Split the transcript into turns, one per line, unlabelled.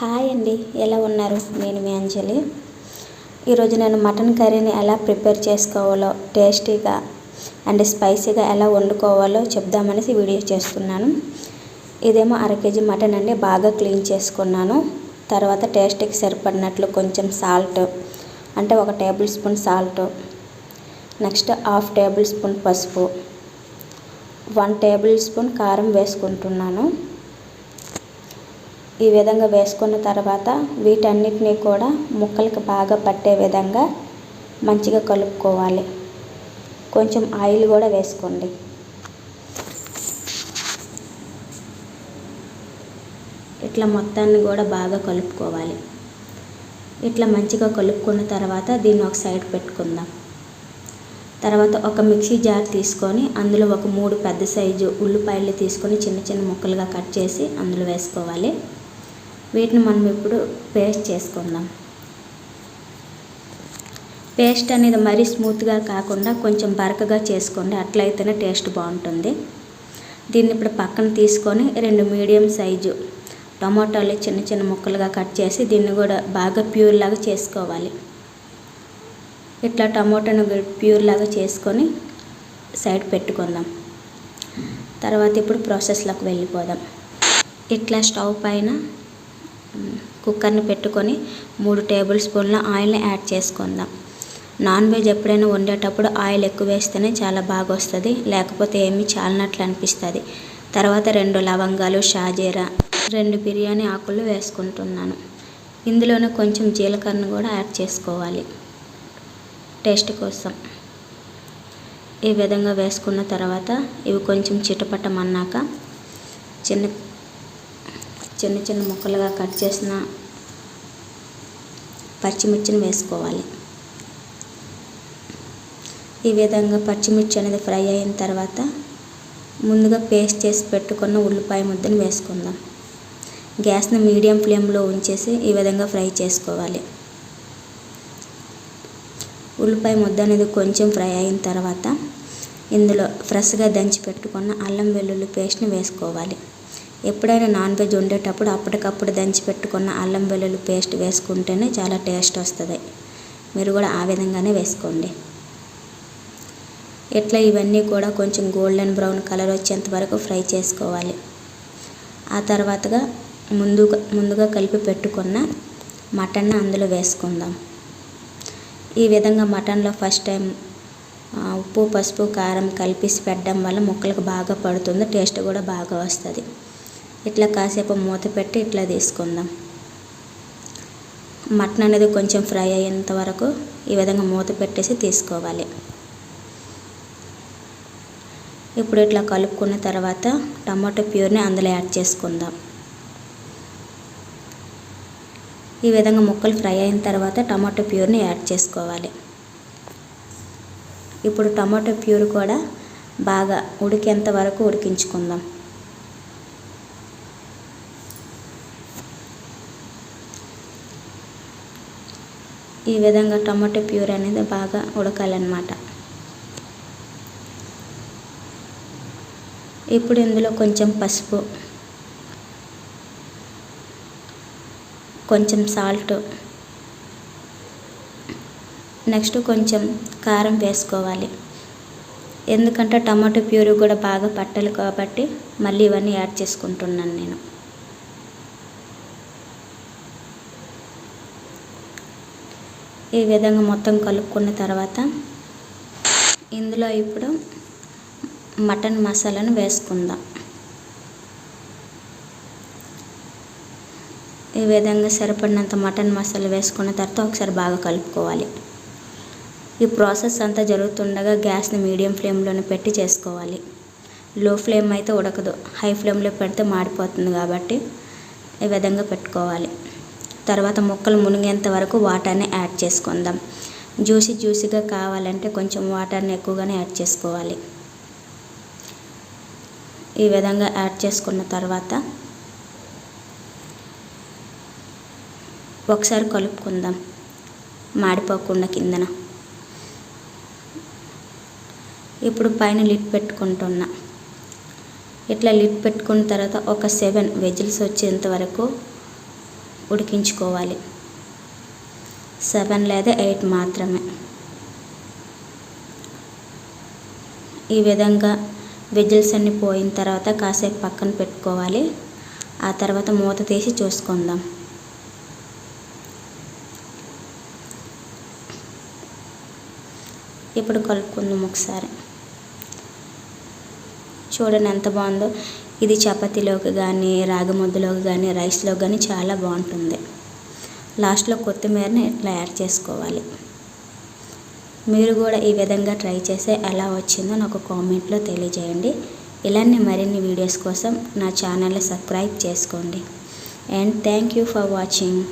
Hi అండి ఎలా ఉన్నారు? నేను మీ అంజలి. ఈరోజు నేను మటన్ కర్రీని ఎలా ప్రిపేర్ చేసుకోవాలో టేస్టీగా అండ్ స్పైసీగా ఎలా వండుకోవాలో చెప్దామనేసి వీడియో చేస్తున్నాను. ఇదేమో అర కేజీ మటన్ అండి బాగా క్లీన్ చేసుకున్నాను. తర్వాత టేస్ట్కి సరిపడినట్లు కొంచెం సాల్ట్ అంటే ఒక table spoon salt next half table spoon పసుపు వన్ టేబుల్ స్పూన్ కారం వేసుకుంటున్నాను. ఈ విధంగా వేసుకున్న తర్వాత వీటన్నిటిని కూడా ముక్కలకి బాగా పట్టే విధంగా మంచిగా కలుపుకోవాలి. కొంచెం ఆయిల్ కూడా వేసుకోండి. ఇట్లా మొత్తాన్ని కూడా బాగా కలుపుకోవాలి. ఇట్లా మంచిగా కలుపుకున్న తర్వాత దీన్ని ఒక సైడ్ పెట్టుకుందాం. తర్వాత ఒక మిక్సీ జార్ తీసుకొని అందులో ఒక మూడు పెద్ద సైజు ఉల్లిపాయలు తీసుకొని చిన్న చిన్న ముక్కలుగా కట్ చేసి అందులో వేసుకోవాలి. వీటిని మనం ఇప్పుడు పేస్ట్ చేసుకుందాం. పేస్ట్ అనేది మరీ స్మూత్గా కాకుండా కొంచెం బరకగా చేసుకోండి. అట్లయితేనే టేస్ట్ బాగుంటుంది. దీన్ని ఇప్పుడు పక్కన తీసుకొని రెండు మీడియం సైజు టమాటాలు చిన్న చిన్న ముక్కలుగా కట్ చేసి దీన్ని కూడా బాగా ప్యూర్ లాగా చేసుకోవాలి. ఇట్లా టమాటాను ప్యూర్ లాగా చేసుకొని సైడ్ పెట్టుకుందాం. తర్వాత ఇప్పుడు ప్రాసెస్లోకి వెళ్ళిపోదాం. ఇట్లా స్టవ్ పైన కుక్కర్ని పెట్టుకొని మూడు టేబుల్ స్పూన్ల ఆయిల్ని యాడ్ చేసుకుందాం. నాన్ వెజ్ ఎప్పుడైనా వండేటప్పుడు ఆయిల్ ఎక్కువ వేస్తేనే చాలా బాగా వస్తుంది లేకపోతే ఏమీ చాలినట్లు అనిపిస్తుంది. తర్వాత రెండు లవంగాలు షాజీరా రెండు బిర్యానీ ఆకులు వేసుకుంటున్నాను. ఇందులోనే కొంచెం జీలకర్రను కూడా యాడ్ చేసుకోవాలి. టేస్ట్ కోసం. ఈ విధంగా వేసుకున్న తర్వాత ఇవి కొంచెం చిటపట్టమన్నాక చిన్న చిన్న చిన్న ముక్కలుగా కట్ చేసిన పచ్చిమిర్చిని వేసుకోవాలి. ఈ విధంగా పచ్చిమిర్చి అనేది ఫ్రై అయిన తర్వాత ముందుగా పేస్ట్ చేసి పెట్టుకున్న ఉల్లిపాయ ముద్దను వేసుకుందాం. గ్యాస్ని మీడియం ఫ్లేమ్లో ఉంచేసి ఈ విధంగా ఫ్రై చేసుకోవాలి. ఉల్లిపాయ ముద్ద అనేది కొంచెం ఫ్రై అయిన తర్వాత ఇందులో ఫ్రెష్గా దంచి పెట్టుకున్న అల్లం వెల్లుల్లి పేస్ట్ని వేసుకోవాలి. ఎప్పుడైనా నాన్ వెజ్ వండేటప్పుడు అప్పటికప్పుడు దంచి పెట్టుకున్న అల్లం వెల్లుల్లి పేస్ట్ వేసుకుంటేనే చాలా టేస్ట్ వస్తుంది. మీరు కూడా ఆ విధంగానే వేసుకోండి. ఇట్లా ఇవన్నీ కూడా కొంచెం గోల్డెన్ బ్రౌన్ కలర్ వచ్చేంత వరకు ఫ్రై చేసుకోవాలి. ఆ తర్వాతగా ముందుగా ముందుగా కలిపి పెట్టుకున్న మటన్ అందులో వేసుకుందాం. ఈ విధంగా మటన్లో ఫస్ట్ టైం ఉప్పు పసుపు కారం కలిపేసి పెట్టడం వల్ల ముక్కలకు బాగా పడుతుంది టేస్ట్ కూడా బాగా వస్తుంది. ఇట్లా కాసేపు మూత పెట్టి ఇట్లా తీసుకుందాం. మటన్ అనేది కొంచెం ఫ్రై అయ్యేంత వరకు ఈ విధంగా మూత పెట్టేసి తీసుకోవాలి. ఇప్పుడు ఇట్లా కలుపుకున్న తర్వాత టమాటో ప్యూర్ని అందులో యాడ్ చేసుకుందాం. ఈ విధంగా ముక్కలు ఫ్రై అయిన తర్వాత టమాటో ప్యూర్ని యాడ్ చేసుకోవాలి. ఇప్పుడు టమాటో ప్యూర్ కూడా బాగా ఉడికేంత వరకు ఉడికించుకుందాం. ఈ విధంగా టమాటో ప్యూర్ అనేది బాగా ఉడకాలన్నమాట. ఇప్పుడు ఇందులో కొంచెం పసుపు కొంచెం సాల్ట్ నెక్స్ట్ కొంచెం కారం వేసుకోవాలి. ఎందుకంటే టమాటో ప్యూరీ కూడా బాగా పట్టాలి కాబట్టి మళ్ళీ ఇవన్నీ యాడ్ చేసుకుంటున్నాను నేను. ఈ విధంగా మొత్తం కలుపుకున్న తర్వాత ఇందులో ఇప్పుడు మటన్ మసాలాను వేసుకుందాం. ఈ విధంగా సరిపడినంత మటన్ మసాలా వేసుకున్న తర్వాత ఒకసారి బాగా కలుపుకోవాలి. ఈ ప్రాసెస్ అంతా జరుగుతుండగా గ్యాస్ని మీడియం ఫ్లేమ్లోనే పెట్టి చేసుకోవాలి. లో ఫ్లేమ్ అయితే ఉడకదు. హై ఫ్లేమ్లో పెడితే మాడిపోతుంది కాబట్టి ఈ విధంగా పెట్టుకోవాలి. తర్వాత ముక్కలు మునిగేంత వరకు వాటర్ని యాడ్ చేసుకుందాం. జ్యూసీ జ్యూసీగా కావాలంటే కొంచెం వాటర్ని ఎక్కువగానే యాడ్ చేసుకోవాలి. ఈ విధంగా యాడ్ చేసుకున్న తర్వాత ఒకసారి కలుపుకుందాం. మాడిపోకుండా కిందన. ఇప్పుడు పైన లిడ్ పెట్టుకుంటున్నా. ఇట్లా లిడ్ పెట్టుకున్న తర్వాత ఒక సెవెన్ వెజిల్స్ వచ్చేంత వరకు ఉడికించుకోవాలి. సెవెన్ లేదా ఎయిట్ మాత్రమే. ఈ విధంగా విజిల్స్ అన్ని పోయిన తర్వాత కాసేపు పక్కన పెట్టుకోవాలి. ఆ తర్వాత మూత తీసి చూసుకుందాం. ఇప్పుడు కలుపుకుందాం ఒకసారి. చూడండి ఎంత బాగుందో. ఇది చపాతీలోకి కానీ రాగి ముద్దలోకి కానీ రైస్లోకి కానీ చాలా బాగుంటుంది. లాస్ట్లో కొత్తిమీరని ఇట్లా యాడ్ చేసుకోవాలి. మీరు కూడా ఈ విధంగా ట్రై చేస్తే ఎలా వచ్చిందో నాకు కామెంట్లో తెలియజేయండి. ఇలాంటి మరిన్ని వీడియోస్ కోసం నా ఛానల్ని సబ్స్క్రైబ్ చేసుకోండి. And thank you for watching.